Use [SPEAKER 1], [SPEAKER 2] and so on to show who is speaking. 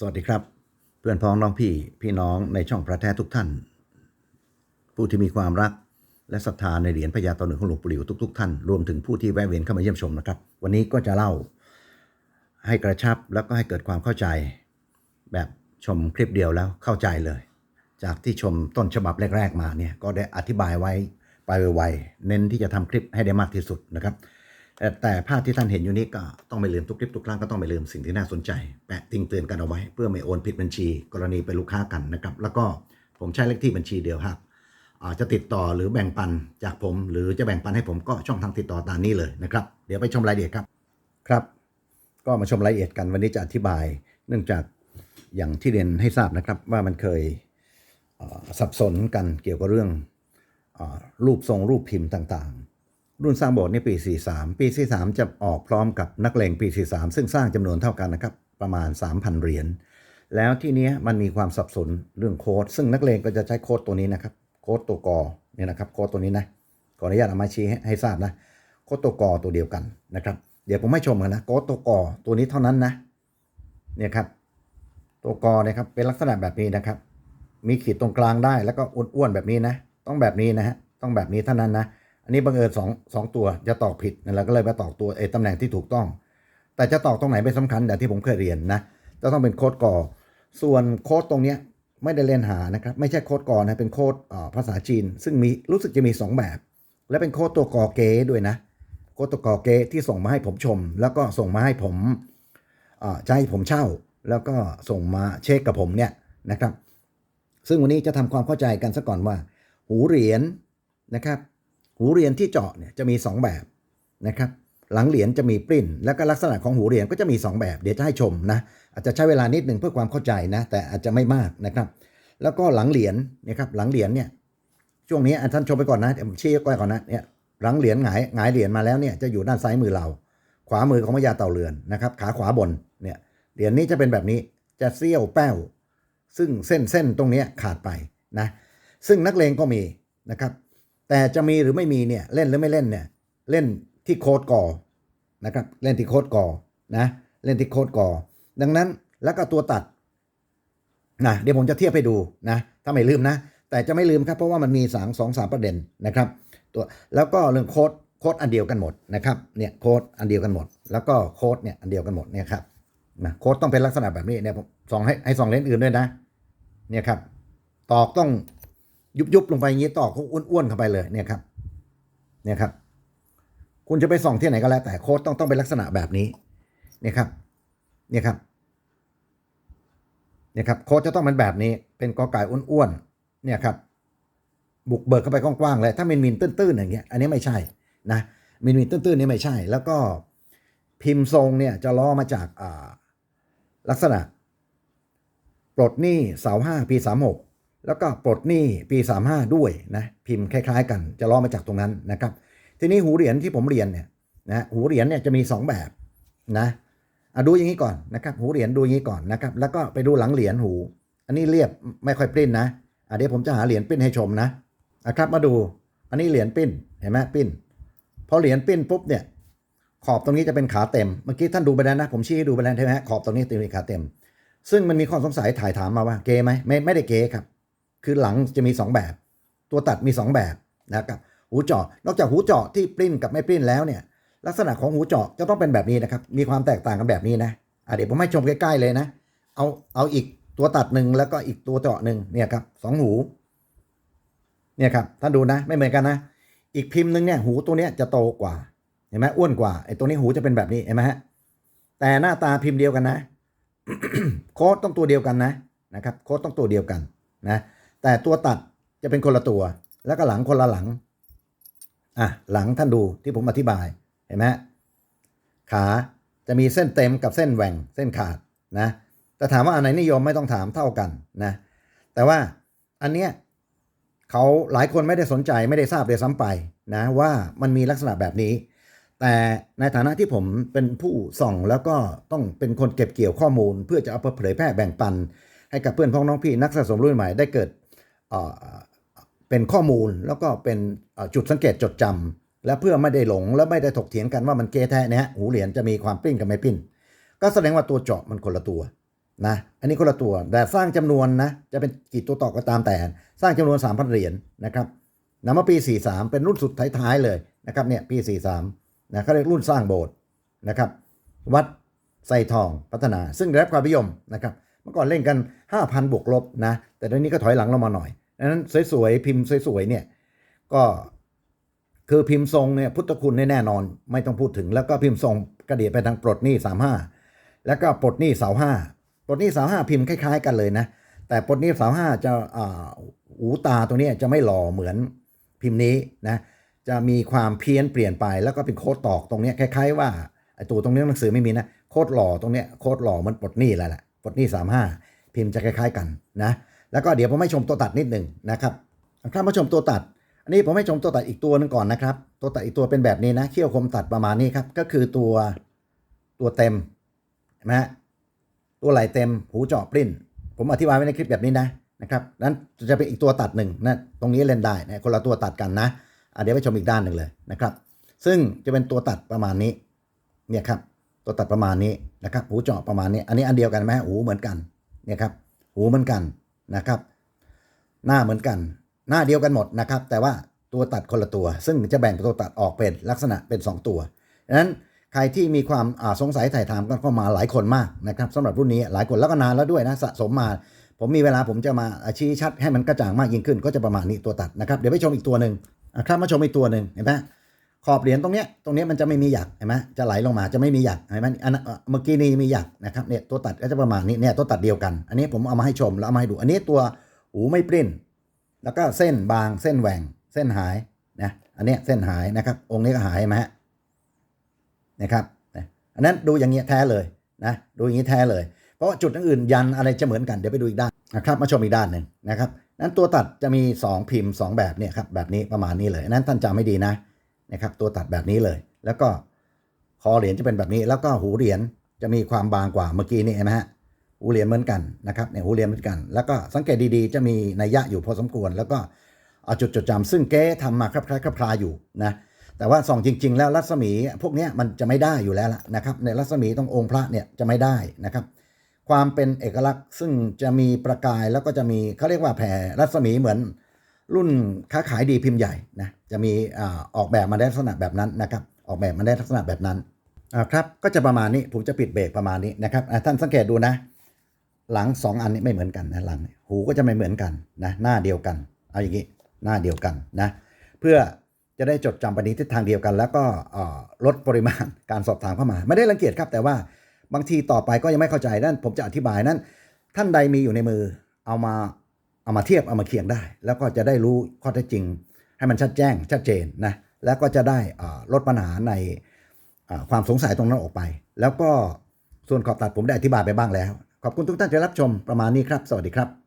[SPEAKER 1] สวัสดีครับ เพื่อนพ้องน้องพี่พี่น้องในช่องพระแท้ทุกท่าน ผู้ที่มีความรักและศรัทธาในเหรียญพญาต่าหนึ่งของหลวงปู่หลิวทุกๆท่านรวมถึงผู้ที่แวะเวียนเข้ามาเยี่ยมชมนะครับ วันนี้ก็จะเล่าให้กระชับแล้วก็ให้เกิดความเข้าใจ แบบชมคลิปเดียวแล้วเข้าใจเลย จากที่ชมต้นฉบับแรก ๆ มาเนี่ยก็ได้อธิบายไว้ไปไวๆเน้นที่จะทำคลิปให้ได้มากที่สุดนะครับ แต่ภาพที่ท่านเห็นอยู่นี้ก็ต้องไม่ลืมทุกคลิปทุกครั้งก็ต้องไม่ลืมสิ่งที่น่าสนใจ แปะติงเตือนกันเอาไว้ เพื่อไม่โอนผิดบัญชี กรณีเป็นลูกค้ากันนะครับ แล้วก็ผมใช้เลขที่บัญชีเดียวครับจะติดต่อหรือแบ่งปันจากผม หรือจะแบ่งปันให้ผมก็ช่องทางติดต่อตามนี้เลยนะครับ เดี๋ยวไปชมรายละเอียดครับครับ ก็มาชมรายละเอียดกันวันนี้จะอธิบาย เนื่องจากอย่างที่เรียนให้ทราบนะครับว่ามันเคยสับสนกันเกี่ยวกับเรื่องอรูปทรงรูปพิมพ์ต่างๆ รุ่นสร้างโบสถ์นี่ปี 43 ปี 43 จะออกพร้อมกับนักเลงปี 43 ซึ่งสร้างจำนวนเท่ากันนะครับ ประมาณ 3,000 เหรียญ แล้วที่นี้มันมีความสับสนเรื่องโค้ด ซึ่งนักเลงก็จะใช้โค้ดตัวนี้นะครับ โค้ดตัวกอเนี่ยนะครับ โค้ดตัวนี้นะ ขออนุญาตเอามาชี้ให้ให้ทราบนะ โค้ดตัวกอตัวเดียวกันนะครับ เดี๋ยวผมให้ชมกันนะ โค้ดตัวกอตัวนี้เท่านั้นนะ เนี่ยครับ ตัวกอเนี่ยครับ เป็นลักษณะแบบนี้นะครับ มีขีดตรงกลางได้ แล้วก็อ้วนๆแบบนี้นะ ต้องแบบนี้นะฮะ ต้องแบบนี้เท่านั้นนะ อันนี้บังเอิญสองสองตัวจะตอกผิดนั่นแหละก็เลยมาตอกตัวไอ้ตำแหน่งที่ถูกต้อง แต่จะตอกตรงไหนไม่สำคัญแต่ที่ผมเคยเรียนนะจะต้องเป็นโค้ดก่อ ส่วนโค้ดตรงเนี้ยไม่ได้เรียนหานะครับ ไม่ใช่โค้ดก่อนะเป็นโค้ดภาษาจีน ซึ่งมีรู้สึกจะมี 2 แบบ และเป็นโค้ดตัวกอเก้ด้วยนะโค้ดตัวกอเก้ที่ส่งมาให้ผมชม แล้วก็ส่งมาให้ผมจะให้ผมเช่า แล้วก็ส่งมาเช็คกับผมเนี่ยนะครับ ซึ่งวันนี้จะทำความเข้าใจกันซะก่อนว่า หูเหรียญนะครับ หูเหรียญที่เจาะเนี่ยจะมี 2 แบบนะครับหลังเหรียญจะมีปริ้น แล้วก็ลักษณะของหูเหรียญก็จะมี 2 แบบ เดี๋ยวจะให้ชมนะอาจจะใช้เวลานิดหนึ่งเพื่อความเข้าใจนะแต่อาจจะไม่มากนะครับ แล้วก็หลังเหรียญนะครับหลังเหรียญเนี่ยช่วงนี้ท่านชมไปก่อนนะเดี๋ยวผมชี้ไว้ก่อนนะเนี่ยหลังเหรียญหงายหงายเหรียญมาแล้วเนี่ยจะอยู่ด้านซ้ายมือเรา ขวามือของพญาเต่าเรือนนะครับขาขวาบนเนี่ยเหรียญนี้จะเป็นแบบนี้จะเสี้ยวแป้ว ซึ่งเส้นเส้นตรงนี้ขาดไปนะซึ่งนักเลงก็มีนะครับ แต่จะมีหรือไม่มีเนี่ยเล่นหรือไม่เล่นเนี่ยเล่นที่โค้ดก่อนะครับเล่นที่โค้ดก่อนะเล่นที่โค้ดก่อ ดังนั้นแล้วก็ตัวตัดนะเดี๋ยวผมจะเทียบให้ดูนะถ้าไม่ลืมนะ แต่จะไม่ลืมครับเพราะว่ามันมีสามสองสามประเด็นนะครับตัวแล้วก็เรื่องโค้ดโค้ดอันเดียวกันหมดนะครับเนี่ยโค้ดอันเดียวกันหมด แล้วก็โค้ดเนี่ยอันเดียวกันหมดเนี่ยครับนะโค้ดต้องเป็นลักษณะแบบนี้เนี่ยผมส่องให้ให้ส่องเลนส์อื่นด้วยนะเนี่ยครับตอกต้อง ยุบยุบๆลงไปอย่างนี้ต่อกเขาอ้วนๆเข้าไปเลยเนี่ยครับ เนี่ยครับ คุณจะไปส่องที่ไหนก็แล้ว แต่โค้ดต้องต้องเป็นลักษณะแบบนี้ เนี่ยครับ เนี่ยครับ เนี่ยครับ โค้ดจะต้องเป็นแบบนี้ เป็นกอไก่อ้วนๆเนี่ยครับ บุกเบิกเข้าไปกว้างๆเลย ถ้ามินมินตื้นๆอย่างเงี้ย อันนี้ไม่ใช่นะมินมินตื้นๆนี่ไม่ใช่ แล้วก็พิมพ์ทรงเนี่ยจะล้อมาจากอ่าลักษณะปลดหนี้เสาห้าปีสามหก แล้วก็ปลดหนี้ปีสามห้าด้วยนะพิมพ์คล้าย ๆ กันจะล้อมาจากตรงนั้นนะครับ ทีนี้หูเหรียญที่ผมเรียนเนี่ยนะหูเหรียญเนี่ยจะมี 2 แบบนะอะดูอย่างนี้ก่อนนะครับ หูเหรียญดูอย่างนี้ก่อนนะครับ แล้วก็ไปดูหลังเหรียญหู อันนี้เรียบไม่ค่อยปริ้นนะอะเดี๋ยวผมจะหาเหรียญปริ้นให้ชมนะนะครับมาดูอันนี้เหรียญปริ้นเห็นไหมปริ้นพอเหรียญปริ้นปุ๊บเนี่ยขอบตรงนี้จะเป็นขาเต็มเมื่อกี้ท่านดูไปแล้วนะ ผมชี้ให้ดูไปแล้วใช่ไหมฮะขอบตรงนี้จะเป็นขาเต็ม ซึ่งมันมีข้อสงสัยถ่ายถามมาว่าเกไหมไม่ไม่ได้เกครับ คือหลังจะมี 2 แบบ ตัวตัดมี 2 แบบนะครับหูเจาะนอกจากหูเจาะที่ปริ้นกับไม่ปริ้นแล้วเนี่ย ลักษณะของหูเจาะจะต้องเป็นแบบนี้นะครับ มีความแตกต่างกันแบบนี้นะะเดี๋ยวผมให้ชมใกล้ๆเลยนะ เอาเอาอีกตัวตัดหนึ่งแล้วก็อีกตัวเจาะหนึ่งเนี่ยครับสองหู เนี่ยครับท่านดูนะไม่เหมือนกันนะ อีกพิมพ์หนึ่งเนี่ยหูตัวเนี้ยจะโตกว่าเห็นไหมอ้วนกว่าไอ้ตัวนี้หูจะเป็นแบบนี้เห็นไหมฮะแต่หน้าตาพิมพ์เดียวกันนะ โค้ดต้องตัวเดียวกันนะนะครับ โค้ดต้องตัวเดียวกันนะ แต่ตัวตัดจะเป็นคนละตัว แล้วก็หลังคนละหลัง อะ หลังท่านดูที่ผมอธิบาย เห็นไหมขาจะมีเส้นเต็มกับเส้นแหว่งเส้นขาดนะแต่ถามว่าอันไหนนิยมไม่ต้องถามเท่ากันนะ แต่ว่าอันเนี้ยเขาหลายคนไม่ได้สนใจไม่ได้ทราบเลยซ้ำไปนะว่ามันมีลักษณะแบบนี้ แต่ในฐานะที่ผมเป็นผู้ส่องแล้วก็ต้องเป็นคนเก็บเกี่ยวข้อมูล เพื่อจะเอาไปเผยแพร่แบ่งปัน ให้กับเพื่อนพ้องน้องพี่นักสะสมรุ่นใหม่ได้เกิด เป็นข้อมูลแล้วก็เป็นจุดสังเกตจดจำและเพื่อไม่ได้หลงและไม่ได้ถกเถียงกันว่ามันเกแท้เนี่ยหูเหรียญจะมีความปิ้นกับไม่ปิ้น ก็แสดงว่าตัวเจาะมันคนละตัวนะอันนี้คนละตัวแต่สร้างจำนวนนะจะเป็นกี่ตัวต่อก็ตามแต่ สร้างจำนวน 3,000 เหรียญนะครับนำมาปี 43 เป็นรุ่นสุดท้ายๆเลยนะครับเนี่ยปี 43นะเขาเรียกรุ่นสร้างโบสถ์นะครับ วัดไซทองพัฒนา ซึ่งได้รับความนิยมนะครับ มื่อก่อนเล่นกัน 5,000 บวกลบนะ แต่ตอนนี้ก็ถอยหลังลงมาหน่อยดังนั้นสวยๆพิมพ์สวยๆเนี่ยก็คือพิมพ์ทรงเนี่ยพุทธคุณแน่นอน ไม่ต้องพูดถึงแล้วก็พิมพ์ทรงกระเดียดไปทางปลดหนี้35แล้วก็ปลดหนี้เสาห้าปลดหนี้เสาห้าพิมพ์คล้ายๆ กันเลยนะ แต่ปลดหนี้เสาห้าจะอ่าหูตาตัวนี้จะไม่หล่อเหมือนพิมพ์นี้นะจะมีความเพี้ยนเปลี่ยนไป แล้วก็เป็นโค้ดตอกตรงนี้คล้าย ๆ ว่าไอ้ตัวตรงนี้หนังสือไม่มีนะโค้ดหล่อตรงนี้โค้ดหล่อเหมันปลดหนี้แหละแหละ ปลดหนี้สามห้าพิมพ์จะคล้ายๆกันนะแล้วก็เดี๋ยวผมให้ชมตัวตัดนิดหนึ่งนะครับครับมาชมตัวตัด อันนี้ผมให้ชมตัวตัดอีกตัวหนึงก่อนนะครับ ตัวตัดอีกตัวเป็นแบบนี้นะเขี้ยวคมตัดประมาณนี้ครับก็คือตัวตัวเต็มเห็นไหมฮะตัวไหลเต็มหูเจาะปริ้น ผมอธิบายไว้ในคลิปแบบนี้นะนะครับนั้นจะเป็นอีกตัวตัดหนึ่งนะตรงนี้เล่นได้นะคนละตัวตัดกันนะอะเดี๋ยวไปชมอีกด้านหนึ่งเลยนะครับ ซึ่งจะเป็นตัวตัดประมาณนี้เนี่ยครับ ตัวตัดประมาณนี้นะครับหูเจาะประมาณนี้ อันนี้อันเดียวกันไหมหูเหมือนกันเนี่ยครับหูเหมือนกันนะครับ หน้าเหมือนกัน หน้าเดียวกันหมดนะครับ แต่ว่าตัวตัดคนละตัว ซึ่งจะแบ่งตัวตัดออกเป็นลักษณะเป็น 2 ตัวดังนั้นใครที่มีความสงสัยถ่ายถามกันเข้ามาหลายคนมากนะครับสำหรับรุ่นนี้หลายคนแล้วก็นานแล้วด้วยนะสะสมมา ผมมีเวลาผมจะมาชี้ชัดให้มันกระจ่างมากยิ่งขึ้น ก็จะประมาณนี้ตัวตัดนะครับเดี๋ยวไปชมอีกตัวหนึ่งครับมาชมอีกตัวหนึ่งเห็นไหม ขอบเหรียญตรงเนี้ยตรงเนี้ยมันจะไม่มีหยักเห็นไหมจะไหลลงมาจะไม่มีหยักเห็นไหมอันเมื่อกี้นี้มีหยักนะครับเนี่ยตัวตัดก็จะประมาณนี้เนี่ยตัวตัดเดียวกัน อันนี้ผมเอามาให้ชมแล้วเอามาให้ดู อันนี้ตัวหูไม่ปริ้น แล้วก็เส้นบางเส้นแหว่งเส้นหายนะอันนี้เส้นหายนะครับ องค์นี้ก็หายไหมฮะนะครับนะอันนั้นดูอย่างเงี้ยแท้เลยนะดูอย่างนี้แท้เลย เพราะจุดอื่นยันอะไรจะเหมือนกันเดี๋ยวไปดูอีกด้านนะครับมาชมอีกด้านหนึ่งนะครับนั้นตัวตัดจะมี 2 พิมพ์ 2 แบบเนี่ยครับแบบนี้ประมาณนี้เลยนั้นท่านจำไม่ดีนะ นะครับตัวตัดแบบนี้เลย แล้วก็คอเหรียญจะเป็นแบบนี้ แล้วก็หูเหรียญจะมีความบางกว่าเมื่อกี้นี่เห็นไหมฮะหูเหรียญเหมือนกันนะครับเนี่ยหูเหรียญเหมือนกัน แล้วก็สังเกตดีๆ จะมีนัยยะอยู่พอสมควร แล้วก็เอาจุดจดจำซึ่งเก๊ทำมาคลับคล้ายคลับคลาอยู่นะแต่ว่าส่องจริง ๆ แล้วรัศมีพวกนี้มันจะไม่ได้อยู่แล้วล่ะนะครับ ในรัศมีตรงองค์พระเนี่ยจะไม่ได้นะครับ ความเป็นเอกลักษณ์ซึ่งจะมีประกายแล้วก็จะมีเขาเรียกว่าแผ่รัศมีเหมือน รุ่นค้าขายดีพิมพ์ใหญ่นะจะมีออกแบบมาได้ลักษณะแบบนั้นนะครับออกแบบมาได้ลักษณะแบบนั้นครับก็จะประมาณนี้ผมจะปิดเบรกประมาณนี้นะครับท่านสังเกตดูนะ หลังสองอันนี้ไม่เหมือนกันนะหลังหูก็จะไม่เหมือนกันนะหน้าเดียวกันเอาอย่างนี้หน้าเดียวกันนะเพื่อจะได้จดจำไปในทิศทางเดียวกัน แล้วก็ลดปริมาณการสอบถามเข้ามา ไม่ได้รังเกียจครับ แต่ว่าบางทีต่อไปก็ยังไม่เข้าใจนั่นผมจะอธิบายนั้นท่านใดมีอยู่ในมือเอามา เอามาเทียบเอามาเคียงได้ แล้วก็จะได้รู้ข้อเท็จจริง ให้มันชัดแจ้งชัดเจนนะแล้วก็จะได้ลดปัญหาในความสงสัยตรงนั้นออกไป แล้วก็ส่วนขอบตัดผมได้อธิบายไปบ้างแล้ว ขอบคุณทุกท่านที่รับชมประมาณนี้ครับ สวัสดีครับ